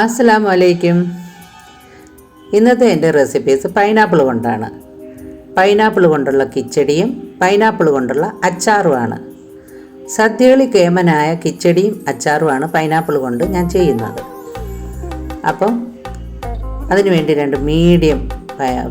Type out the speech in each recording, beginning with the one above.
അസ്സലാമു അലൈക്കും ഇന്നത്തെ എന്റെ റെസിപ്പീസ് പൈനാപ്പിൾ കൊണ്ടാണ്. പൈനാപ്പിൾ കൊണ്ടുള്ള കിച്ചടിയും പൈനാപ്പിൾ കൊണ്ടുള്ള അച്ചാറുമാണ് സദ്യകളി കേമനായ കിച്ചടിയും അച്ചാറുമാണ് പൈനാപ്പിൾ കൊണ്ട് ഞാൻ ചെയ്യുന്നത്. അപ്പം അതിനുവേണ്ടി രണ്ട് മീഡിയം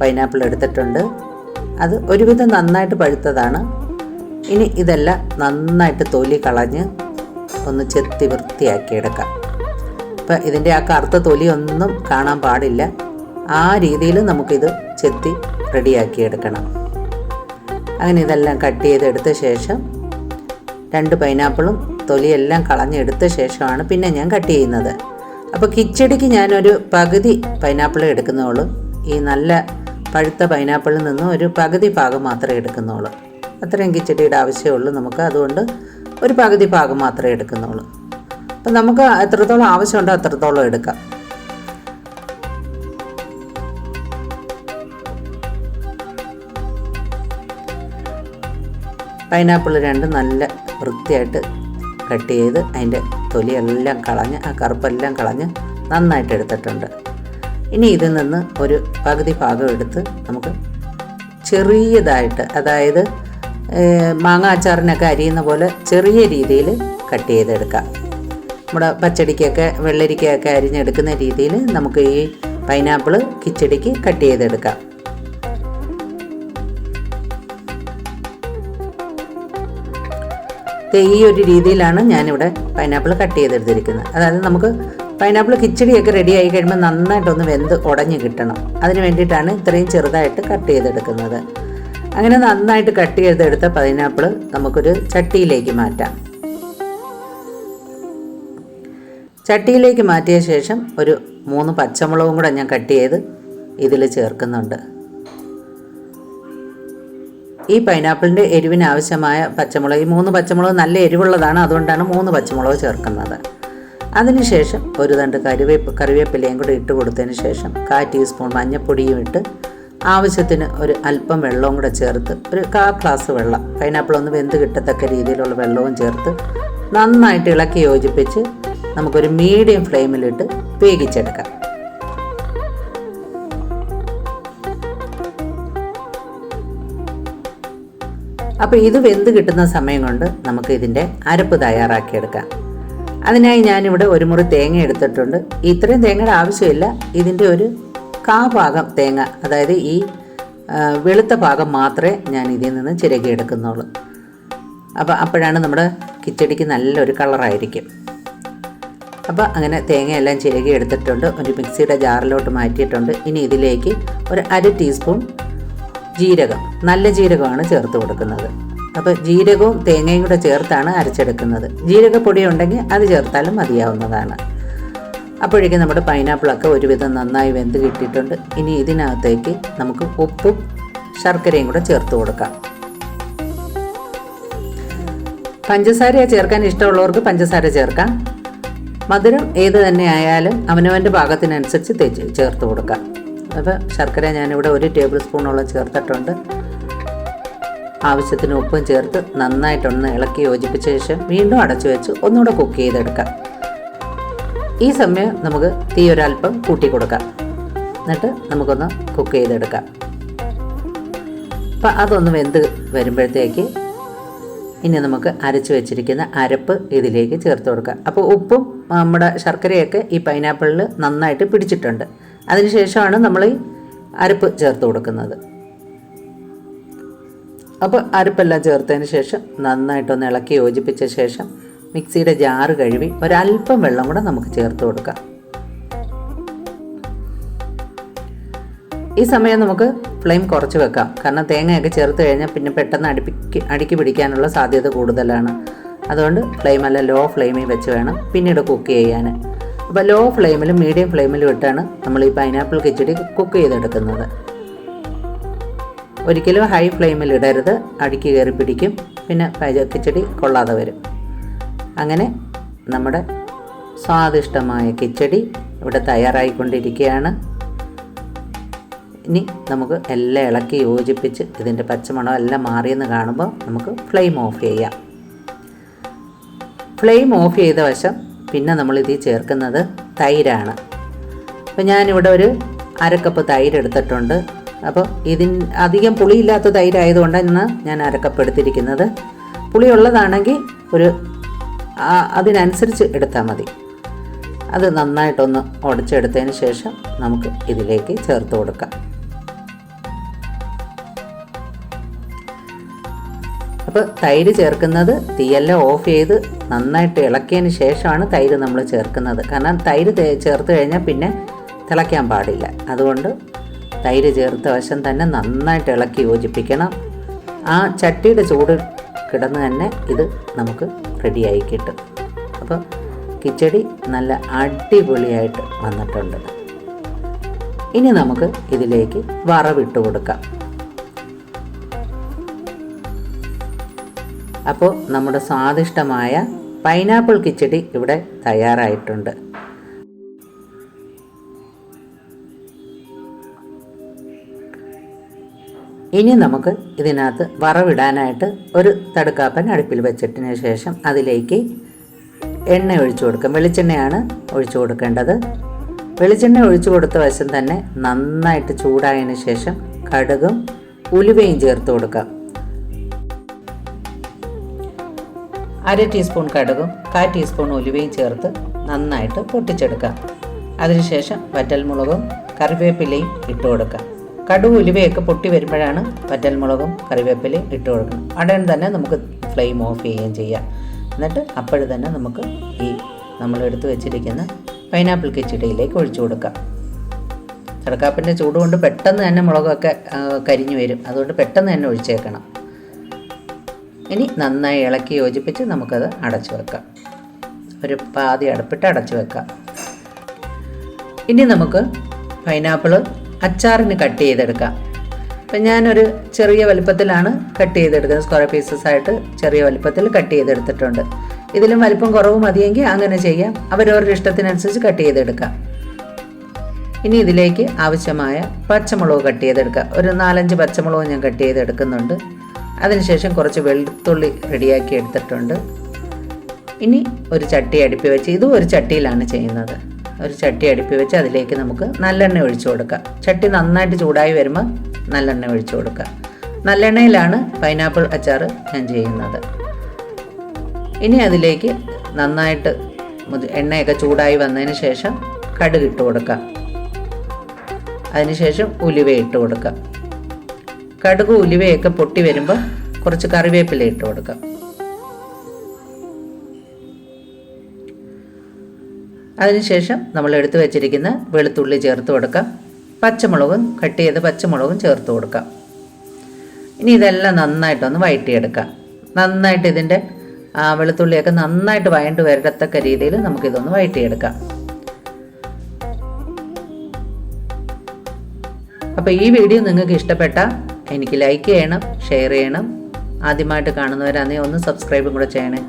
പൈനാപ്പിൾ എടുത്തിട്ടുണ്ട്. അത് ഒരുവിധം നന്നായിട്ട് പഴുത്തതാണ്. ഇനി ഇതെല്ലാം നന്നായിട്ട് തൊലി കളഞ്ഞ് ഒന്ന് ചെത്തി വൃത്തിയാക്കി അപ്പം ഇതിന്റെ ആ കറുത്ത തൊലിയൊന്നും കാണാൻ പാടില്ല. ആ രീതിയിൽ നമുക്കിത് ചെത്തി റെഡിയാക്കി എടുക്കണം അങ്ങനെ ഇതെല്ലാം കട്ട് ചെയ്തെടുത്ത ശേഷം രണ്ട് പൈനാപ്പിളും തൊലിയെല്ലാം കളഞ്ഞെടുത്ത ശേഷമാണ് പിന്നെ ഞാൻ കട്ട് ചെയ്യുന്നത്. അപ്പോൾ കിച്ചടിക്ക് ഞാനൊരു പകുതി പൈനാപ്പിൾ എടുക്കുന്നുള്ളൂ. ഈ നല്ല പഴുത്ത പൈനാപ്പിളിൽ നിന്നും ഒരു പകുതി ഭാഗം മാത്രമേ എടുക്കുന്നുള്ളൂ. അത്രയും കിച്ചടിയുടെ ആവശ്യമുള്ളൂ നമുക്ക്. അതുകൊണ്ട് ഒരു പകുതി ഭാഗം മാത്രമേ എടുക്കുന്നുള്ളൂ. അപ്പം നമുക്ക് എത്രത്തോളം ആവശ്യമുണ്ടോ അത്രത്തോളം എടുക്കാം. പൈനാപ്പിൾ രണ്ട് നല്ല വൃത്തിയായിട്ട് കട്ട് ചെയ്ത് അതിന്റെ തൊലിയെല്ലാം കളഞ്ഞ് ആ കറുപ്പെല്ലാം കളഞ്ഞ് നന്നായിട്ട് എടുത്തിട്ടുണ്ട്. ഇനി ഇതിൽ നിന്ന് ഒരു പകുതി ഭാഗം എടുത്ത് നമുക്ക് ചെറിയതായിട്ട് അതായത് മാങ്ങ അച്ചാറിനൊക്കെ അരിയുന്ന പോലെ ചെറിയ രീതിയിൽ കട്ട് ചെയ്തെടുക്കാം. നമ്മുടെ പച്ചടിക്കൊക്കെ വെള്ളരിക്കയൊക്കെ അരിഞ്ഞെടുക്കുന്ന രീതിയിൽ നമുക്ക് ഈ പൈനാപ്പിൾ കിച്ചടിക്ക് കട്ട് ചെയ്തെടുക്കാം. ഈ ഒരു രീതിയിലാണ് ഞാനിവിടെ പൈനാപ്പിൾ കട്ട് ചെയ്തെടുത്തിരിക്കുന്നത്. അതായത് നമുക്ക് പൈനാപ്പിൾ കിച്ചടിയൊക്കെ റെഡി ആയി കഴിയുമ്പോൾ നന്നായിട്ടൊന്ന് വെന്ത് ഉടഞ്ഞു കിട്ടണം. അതിന് വേണ്ടിയിട്ടാണ് ഇത്രയും ചെറുതായിട്ട് കട്ട് ചെയ്തെടുക്കുന്നത്. അങ്ങനെ നന്നായിട്ട് കട്ട് ചെയ്തെടുത്ത പൈനാപ്പിൾ നമുക്കൊരു ചട്ടിയിലേക്ക് മാറ്റാം. ചട്ടിയിലേക്ക് മാറ്റിയ ശേഷം ഒരു മൂന്ന് പച്ചമുളകും കൂടെ ഞാൻ കട്ട് ചെയ്ത് ഇതിൽ ചേർക്കുന്നുണ്ട്. ഈ പൈനാപ്പിളിന്റെ എരിവിന് ആവശ്യമായ പച്ചമുളക് ഈ മൂന്ന് പച്ചമുളക് നല്ല എരിവുള്ളതാണ് അതുകൊണ്ടാണ് മൂന്ന് പച്ചമുളക് ചേർക്കുന്നത്. അതിനുശേഷം ഒരു തണ്ട് കറിവേപ്പ് കറിവേപ്പിലയും കൂടി ഇട്ട് കൊടുത്തതിന് ശേഷം കാ ടീസ്പൂൺ മഞ്ഞൾപ്പൊടിയും ഇട്ട് ആവശ്യത്തിന് ഒരു അല്പം വെള്ളവും കൂടെ ചേർത്ത് ഒരു കാ ഗ്ലാസ് വെള്ളം പൈനാപ്പിൾ ഒന്ന് വെന്ത് കിട്ടത്തക്ക രീതിയിലുള്ള വെള്ളവും ചേർത്ത് നന്നായിട്ട് ഇളക്കി യോജിപ്പിച്ച് നമുക്കൊരു മീഡിയം ഫ്ലെയിമിലിട്ട് വേവിച്ചെടുക്കാം. അപ്പോൾ ഇത് വെന്ത് കിട്ടുന്ന സമയം കൊണ്ട് നമുക്ക് ഇതിന്റെ അരപ്പ് തയ്യാറാക്കിയെടുക്കാം. അതിനായി ഞാനിവിടെ ഒരു മുറി തേങ്ങ എടുത്തിട്ടുണ്ട്. ഇത്രയും തേങ്ങയുടെ ആവശ്യമില്ല. ഇതിന്റെ ഒരു കാ ഭാഗം തേങ്ങ അതായത് ഈ വെളുത്ത ഭാഗം മാത്രമേ ഞാൻ ഇതിൽ നിന്ന് ചിരകിയെടുക്കുന്നുള്ളൂ. അപ്പോൾ അപ്പോഴാണ് നമ്മുടെ കിച്ചടിക്ക് നല്ലൊരു കളറായിരിക്കും. അപ്പോൾ അങ്ങനെ തേങ്ങയെല്ലാം ചിരകി എടുത്തിട്ടുണ്ട്. ഒരു മിക്സിയുടെ ജാറിലോട്ട് മാറ്റിയിട്ടുണ്ട്. ഇനി ഇതിലേക്ക് ഒരു അര ടീസ്പൂൺ ജീരകം. നല്ല ജീരകമാണ് ചേർത്ത് കൊടുക്കുന്നത്. അപ്പോൾ ജീരകവും തേങ്ങയും കൂടെ ചേർത്താണ് അരച്ചെടുക്കുന്നത്. ജീരകപ്പൊടി ഉണ്ടെങ്കിൽ അത് ചേർത്താലും മതിയാവുന്നതാണ്. അപ്പോഴേക്കും നമ്മുടെ പൈനാപ്പിളൊക്കെ ഒരുവിധം നന്നായി വെന്ത് കിട്ടിയിട്ടുണ്ട്. ഇനി ഇതിനകത്തേക്ക് നമുക്ക് ഉപ്പും ശർക്കരയും കൂടെ ചേർത്ത് കൊടുക്കാം. പഞ്ചസാര ചേർക്കാൻ ഇഷ്ടമുള്ളവർക്ക് പഞ്ചസാര ചേർക്കാം. മധുരം ഏത് തന്നെ ആയാലും അവനവന്റെ പാകത്തിനനുസരിച്ച് തേച്ച് ചേർത്ത് കൊടുക്കാം. അപ്പോൾ ശർക്കര ഞാനിവിടെ ഒരു ടേബിൾ സ്പൂണോളം ചേർത്തിട്ടുണ്ട്. ആവശ്യത്തിന് ഉപ്പും ചേർത്ത് നന്നായിട്ടൊന്ന് ഇളക്കി യോജിപ്പിച്ച ശേഷം വീണ്ടും അടച്ചു വെച്ച് ഒന്നുകൂടെ കുക്ക് ചെയ്തെടുക്കാം. ഈ സമയം നമുക്ക് തീ ഒരല്പം കൂട്ടി കൊടുക്കാം. എന്നിട്ട് നമുക്കൊന്ന് കുക്ക് ചെയ്തെടുക്കാം. അപ്പം അതൊന്ന് വെന്ത് വരുമ്പോഴത്തേക്ക് ഇനി നമുക്ക് അരച്ച് വെച്ചിരിക്കുന്ന അരപ്പ് ഇതിലേക്ക് ചേർത്ത് കൊടുക്കുക അപ്പോൾ ഉപ്പും നമ്മുടെ ശർക്കരയൊക്കെ ഈ പൈനാപ്പിളിൽ നന്നായിട്ട് പിടിച്ചിട്ടുണ്ട്. അതിനുശേഷമാണ് നമ്മൾ ഈ അരപ്പ് ചേർത്ത് കൊടുക്കുന്നത്. അപ്പോൾ അരപ്പെല്ലാം ചേർത്തതിന് ശേഷം നന്നായിട്ടൊന്ന് ഇളക്കി യോജിപ്പിച്ച ശേഷം മിക്സിയുടെ ജാറ് കഴുകി ഒരല്പം വെള്ളം കൂടെ നമുക്ക് ചേർത്ത് കൊടുക്കാം. ഈ സമയം നമുക്ക് ഫ്ലെയിം കുറച്ച് വെക്കാം. കാരണം തേങ്ങയൊക്കെ ചേർത്ത് കഴിഞ്ഞാൽ പിന്നെ പെട്ടെന്ന് അടുപ്പിക്ക് അടുക്കി പിടിക്കാനുള്ള സാധ്യത കൂടുതലാണ്. അതുകൊണ്ട് ഫ്ലെയിം അല്ല ലോ ഫ്ലെയിമിൽ വെച്ച് വേണം പിന്നീട് കുക്ക് ചെയ്യാൻ അപ്പോൾ ലോ ഫ്ലെയിമിലും മീഡിയം ഫ്ലെയിമിലും ഇട്ടാണ് നമ്മൾ ഈ പൈനാപ്പിൾ കിച്ചടി കുക്ക് ചെയ്തെടുക്കുന്നത്. ഒരിക്കലും ഹൈ ഫ്ലെയിമിൽ ഇടരുത്. അടുക്കി കയറി പിടിക്കും. പിന്നെ കിച്ചടി കൊള്ളാതെ വരും. അങ്ങനെ നമ്മുടെ സ്വാദിഷ്ടമായ കിച്ചടി ഇവിടെ തയ്യാറായിക്കൊണ്ടിരിക്കുകയാണ്. ഇനി നമുക്ക് എല്ലാം ഇളക്കി യോജിപ്പിച്ച് ഇതിന്റെ പച്ചമണം എല്ലാം മാറിയെന്ന് കാണുമ്പോൾ നമുക്ക് ഫ്ലെയിം ഓഫ് ചെയ്യാം. ഫ്ലെയിം ഓഫ് ചെയ്ത വശം പിന്നെ നമ്മൾ ഇതിൽ ചേർക്കുന്നത് തൈരാണ്. അപ്പോൾ ഞാനിവിടെ ഒരു അരക്കപ്പ് തൈര് എടുത്തിട്ടുണ്ട്. അപ്പോൾ ഇതിൻ അധികം പുളിയില്ലാത്ത തൈരായതുകൊണ്ട് ഇന്ന് ഞാൻ അരക്കപ്പ് എടുത്തിരിക്കുന്നത്. പുളിയുള്ളതാണെങ്കിൽ ഒരു അതിനനുസരിച്ച് എടുത്താൽ മതി. അത് നന്നായിട്ടൊന്ന് ഉടച്ചെടുത്തതിന് ശേഷം നമുക്ക് ഇതിലേക്ക് ചേർത്ത് കൊടുക്കാം. അപ്പോൾ തൈര് ചേർക്കുന്നത് തീയെല്ലാം ഓഫ് ചെയ്ത് നന്നായിട്ട് ഇളക്കിയതിന് ശേഷമാണ് തൈര് നമ്മൾ ചേർക്കുന്നത്. കാരണം തൈര് ചേർത്ത് കഴിഞ്ഞാൽ പിന്നെ തിളയ്ക്കാൻ പാടില്ല. അതുകൊണ്ട് തൈര് ചേർത്ത വശം തന്നെ നന്നായിട്ട് ഇളക്കി യോജിപ്പിക്കണം. ആ ചട്ടിയുടെ ചൂട് കിടന്ന് തന്നെ ഇത് നമുക്ക് റെഡിയായി കിട്ടും. അപ്പോൾ കിച്ചടി നല്ല അടിപൊളിയായിട്ട് വന്നിട്ടുണ്ട്. ഇനി നമുക്ക് ഇതിലേക്ക് വറവിട്ട് കൊടുക്കാം. അപ്പോൾ നമ്മുടെ സ്വാദിഷ്ടമായ പൈനാപ്പിൾ കിച്ചടി ഇവിടെ തയ്യാറായിട്ടുണ്ട്. ഇനി നമുക്ക് ഇതിനകത്ത് വറവിടാനായിട്ട് ഒരു തടുക്കാപ്പൻ അടുപ്പിൽ വെച്ചിട്ടതിന് ശേഷം അതിലേക്ക് എണ്ണ ഒഴിച്ചു കൊടുക്കും. വെളിച്ചെണ്ണയാണ് ഒഴിച്ചു കൊടുക്കേണ്ടത്. വെളിച്ചെണ്ണ ഒഴിച്ചു കൊടുത്ത വശം തന്നെ നന്നായിട്ട് ചൂടായതിനു ശേഷം കടുകും ഉലുവയും ചേർത്ത് കൊടുക്കാം. അര ടീസ്പൂൺ കടുകും കാൽ ടീസ്പൂൺ ഉലുവയും ചേർത്ത് നന്നായിട്ട് പൊട്ടിച്ചെടുക്കാം അതിനുശേഷം വറ്റൽമുളകും കറിവേപ്പിലയും ഇട്ട് കൊടുക്കാം കടുക് ഉലുവയൊക്കെ പൊട്ടി വരുമ്പോഴാണ് വറ്റൽമുളകും കറിവേപ്പിലയും ഇട്ട് കൊടുക്കണം. ഉടൻ തന്നെ നമുക്ക് ഫ്ലെയിം ഓഫ് ചെയ്യുകയും ചെയ്യാം. എന്നിട്ട് അപ്പോഴും തന്നെ നമുക്ക് ഈ നമ്മൾ എടുത്തു വെച്ചിരിക്കുന്ന പൈനാപ്പിൾ കിച്ചടിയിലേക്ക് ഒഴിച്ചു കൊടുക്കാം. തടക്കാപ്പിന്റെ ചൂട് കൊണ്ട് പെട്ടെന്ന് തന്നെ മുളകൊക്കെ കരിഞ്ഞു വരും. അതുകൊണ്ട് പെട്ടെന്ന് തന്നെ ഒഴിച്ചേക്കണം. ഇനി നന്നായി ഇളക്കി യോജിപ്പിച്ച് നമുക്കത് അടച്ചു വെക്കാം. ഒരു പാതി അടുപ്പിട്ട് അടച്ചു വെക്കാം. ഇനി നമുക്ക് പൈനാപ്പിൾ അച്ചാറിന് കട്ട് ചെയ്തെടുക്കാം. അപ്പം ഞാനൊരു ചെറിയ വലിപ്പത്തിലാണ് കട്ട് ചെയ്തെടുക്കുന്നത്. സ്ക്വയർ പീസസ് ആയിട്ട് ചെറിയ വലിപ്പത്തിൽ കട്ട് ചെയ്തെടുത്തിട്ടുണ്ട്. ഇതിലും വലിപ്പം കുറവ് മതിയെങ്കിൽ അങ്ങനെ ചെയ്യാം. അവരവരുടെ ഇഷ്ടത്തിനനുസരിച്ച് കട്ട് ചെയ്തെടുക്കാം. ഇനി ഇതിലേക്ക് ആവശ്യമായ പച്ചമുളക് കട്ട് ചെയ്തെടുക്കുക ഒരു നാലഞ്ച് പച്ചമുളക് ഞാൻ കട്ട് ചെയ്തെടുക്കുന്നുണ്ട്. അതിനുശേഷം കുറച്ച് വെളുത്തുള്ളി റെഡിയാക്കി എടുത്തിട്ടുണ്ട്. ഇനി ഒരു ചട്ടി അടുപ്പി വെച്ച് ഇതും ഒരു ചട്ടിയിലാണ് ചെയ്യുന്നത്. ഒരു ചട്ടി അടുപ്പി വെച്ച് അതിലേക്ക് നമുക്ക് നല്ലെണ്ണ ഒഴിച്ചു കൊടുക്കാം. ചട്ടി നന്നായിട്ട് ചൂടായി വരുമ്പോൾ നല്ലെണ്ണ ഒഴിച്ചു കൊടുക്കുക നല്ലെണ്ണയിലാണ് പൈനാപ്പിൾ അച്ചാർ ഞാൻ ചെയ്യുന്നത്. ഇനി അതിലേക്ക് നന്നായിട്ട് എണ്ണയൊക്കെ ചൂടായി വന്നതിന് ശേഷം കടുക് ഇട്ട് കൊടുക്കാം. അതിനുശേഷം ഉലുവ ഇട്ട് കൊടുക്കാം. കടുക് ഉലുവയൊക്കെ പൊട്ടി വരുമ്പോൾ കുറച്ച് കറിവേപ്പില ഇട്ട് കൊടുക്കാം. അതിനുശേഷം നമ്മൾ എടുത്തു വെച്ചിരിക്കുന്ന വെളുത്തുള്ളി ചേർത്ത് കൊടുക്കാം. പച്ചമുളകും കട്ട് ചെയ്ത പച്ചമുളകും ചേർത്ത് കൊടുക്കാം. ഇനി ഇതെല്ലാം നന്നായിട്ടൊന്ന് വഴറ്റിയെടുക്കാം നന്നായിട്ട് ഇതിന്റെ വെളുത്തുള്ളിയൊക്കെ നന്നായിട്ട് വഴണ്ട് വരത്തക്ക രീതിയിൽ നമുക്കിതൊന്ന് വഴറ്റിയെടുക്കാം അപ്പോൾ ഈ വീഡിയോ നിങ്ങൾക്ക് ഇഷ്ടപ്പെട്ട എനിക്ക് ലൈക്ക് ചെയ്യണം ഷെയർ ചെയ്യണം. ആദ്യമായിട്ട് കാണുന്നവരാണെങ്കിൽ ഒന്ന് സബ്സ്ക്രൈബും കൂടെ ചെയ്യണേ.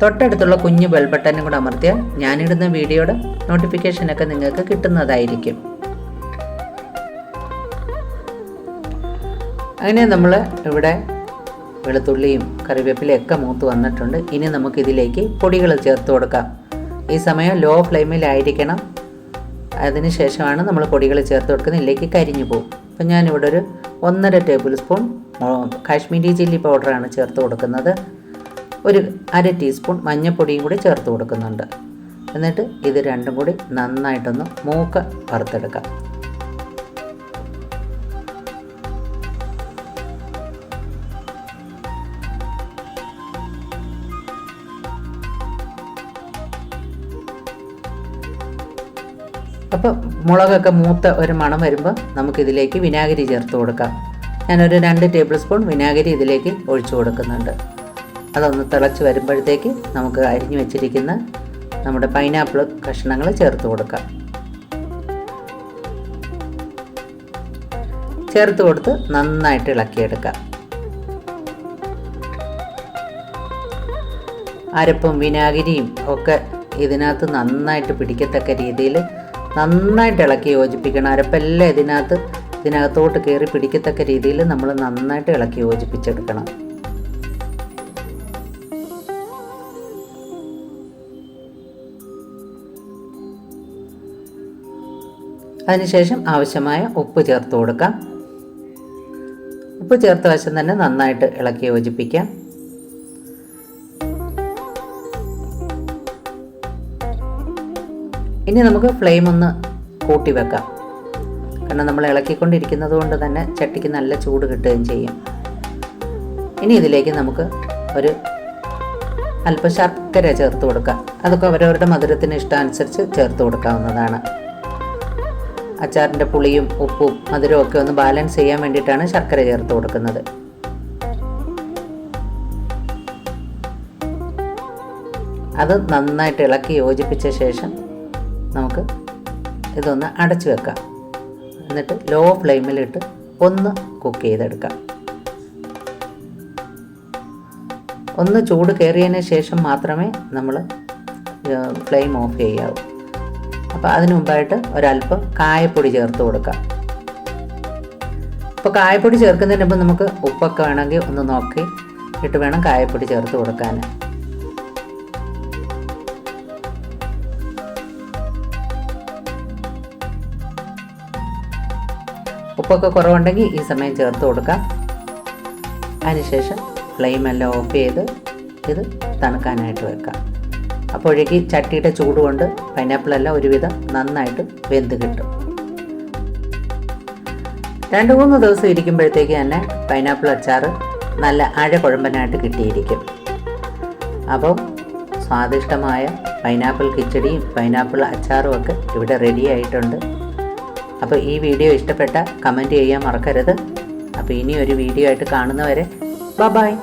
തൊട്ടടുത്തുള്ള കുഞ്ഞു ബെൽ ബട്ടനും കൂടെ അമർത്തിയാൽ ഞാനിടുന്ന വീഡിയോയുടെ നോട്ടിഫിക്കേഷനൊക്കെ നിങ്ങൾക്ക് കിട്ടുന്നതായിരിക്കും. അങ്ങനെ നമ്മൾ ഇവിടെ വെളുത്തുള്ളിയും കറിവേപ്പിലയും ഒക്കെ മൂത്ത് വന്നിട്ടുണ്ട്. ഇനി നമുക്കിതിലേക്ക് പൊടികൾ ചേർത്ത് കൊടുക്കാം. ഈ സമയം ലോ ഫ്ലെയിമിലായിരിക്കണം അതിന് ശേഷമാണ് നമ്മൾ പൊടികൾ ചേർത്ത് കൊടുക്കുന്നത്. ഇതിലേക്ക് കരിഞ്ഞു പോകും. അപ്പം ഞാനിവിടെ ഒരു ഒന്നര ടേബിൾ സ്പൂൺ കാശ്മീരി ചില്ലി പൗഡറാണ് ചേർത്ത് കൊടുക്കുന്നത്. ഒരു അര ടീസ്പൂൺ മഞ്ഞൾപ്പൊടിയും കൂടി ചേർത്ത് കൊടുക്കുന്നുണ്ട്. എന്നിട്ട് ഇത് രണ്ടും കൂടി നന്നായിട്ടൊന്ന് മൂക്ക വറുത്തെടുക്കാം. അപ്പോൾ മുളകൊക്കെ മൂത്ത ഒരു മണം വരുമ്പോൾ നമുക്കിതിലേക്ക് വിനാഗിരി ചേർത്ത് കൊടുക്കാം. ഞാനൊരു രണ്ട് ടേബിൾ സ്പൂൺ വിനാഗിരി ഇതിലേക്ക് ഒഴിച്ചു കൊടുക്കുന്നുണ്ട്. അതൊന്ന് തിളച്ച് വരുമ്പോഴത്തേക്ക് നമുക്ക് അരിഞ്ഞു വെച്ചിരിക്കുന്ന നമ്മുടെ പൈനാപ്പിൾ കഷ്ണങ്ങൾ ചേർത്ത് കൊടുക്കാം. ചേർത്ത് കൊടുത്ത് നന്നായിട്ട് ഇളക്കിയെടുക്കാം. അരപ്പും വിനാഗിരിയും ഒക്കെ ഇതിനകത്ത് നന്നായിട്ട് പിടിക്കത്തക്ക രീതിയിൽ നന്നായിട്ട് ഇളക്കി യോജിപ്പിക്കണം. അരപ്പെല്ലാം ഇതിനകത്ത്? ഇതിനകത്തോട്ട് കയറി പിടിക്കത്തക്ക രീതിയിൽ നമ്മൾ നന്നായിട്ട് ഇളക്കി യോജിപ്പിച്ചെടുക്കണം. അതിനുശേഷം ആവശ്യമായ ഉപ്പ് ചേർത്ത് കൊടുക്കാം. ഉപ്പ് ചേർത്ത വശം തന്നെ നന്നായിട്ട് ഇളക്കി യോജിപ്പിക്കാം. ഇനി നമുക്ക് ഫ്ലെയിം ഒന്ന് കൂട്ടി വെക്കാം. കാരണം നമ്മൾ ഇളക്കിക്കൊണ്ടിരിക്കുന്നത് കൊണ്ട് തന്നെ ചട്ടിക്ക് നല്ല ചൂട് കിട്ടുകയും ചെയ്യും. ഇനി ഇതിലേക്ക് നമുക്ക് ഒരു അല്പം ശർക്കര ചേർത്ത് കൊടുക്കാം. അതൊക്കെ അവരവരുടെ മധുരത്തിന് ഇഷ്ടാനുസരിച്ച് ചേർത്ത് കൊടുക്കാവുന്നതാണ്. അച്ചാറിന്റെ പുളിയും ഉപ്പും മധുരവും ഒക്കെ ഒന്ന് ബാലൻസ് ചെയ്യാൻ വേണ്ടിയിട്ടാണ് ശർക്കര ചേർത്ത് കൊടുക്കുന്നത്. അത് നന്നായിട്ട് ഇളക്കി യോജിപ്പിച്ച ശേഷം നമുക്ക് ഇതൊന്ന് അടച്ചു വെക്കാം. എന്നിട്ട് ലോ ഫ്ലെയിമിലിട്ട് ഒന്ന് കുക്ക് ചെയ്തെടുക്കാം. ഒന്ന് ചൂട് കയറിയതിന് ശേഷം മാത്രമേ നമ്മൾ ഫ്ലെയിം ഓഫ് ചെയ്യാവൂ. അപ്പോൾ അതിനു മുമ്പായിട്ട് ഒരല്പം കായപ്പൊടി ചേർത്ത് കൊടുക്കാം. അപ്പോൾ കായപ്പൊടി ചേർക്കുന്നതിന് മുമ്പ് നമുക്ക് ഉപ്പൊക്കെ വേണമെങ്കിൽ ഒന്ന് നോക്കി ഇട്ട് വേണം കായപ്പൊടി ചേർത്ത് കൊടുക്കാൻ. ഉപ്പൊക്കെ കുറവുണ്ടെങ്കിൽ ഈ സമയം ചേർത്ത് കൊടുക്കാം അതിനുശേഷം ഫ്ലെയിം എല്ലാം ഓഫ് ചെയ്ത് ഇത് തണുക്കാനായിട്ട് വെക്കാം അപ്പോഴേക്ക് ചട്ടിയുടെ ചൂട് കൊണ്ട് പൈനാപ്പിളെല്ലാം ഒരുവിധം നന്നായിട്ട് വെന്ത് കിട്ടും. രണ്ട് മൂന്ന് ദിവസം ഇരിക്കുമ്പോഴത്തേക്ക് തന്നെ പൈനാപ്പിൾ അച്ചാർ നല്ല അഴ കുഴമ്പനായിട്ട് കിട്ടിയിരിക്കും. അപ്പം സ്വാദിഷ്ടമായ പൈനാപ്പിൾ കിച്ചടിയും പൈനാപ്പിൾ അച്ചാറും ഒക്കെ ഇവിടെ റെഡി ആയിട്ടുണ്ട്. അപ്പോൾ ഈ വീഡിയോ ഇഷ്ടപ്പെട്ട കമന്റ് ചെയ്യാൻ മറക്കരുത്. അപ്പോൾ ഇനി ഒരു വീഡിയോ ആയിട്ട് കാണുന്നവരെ ബ ബായ്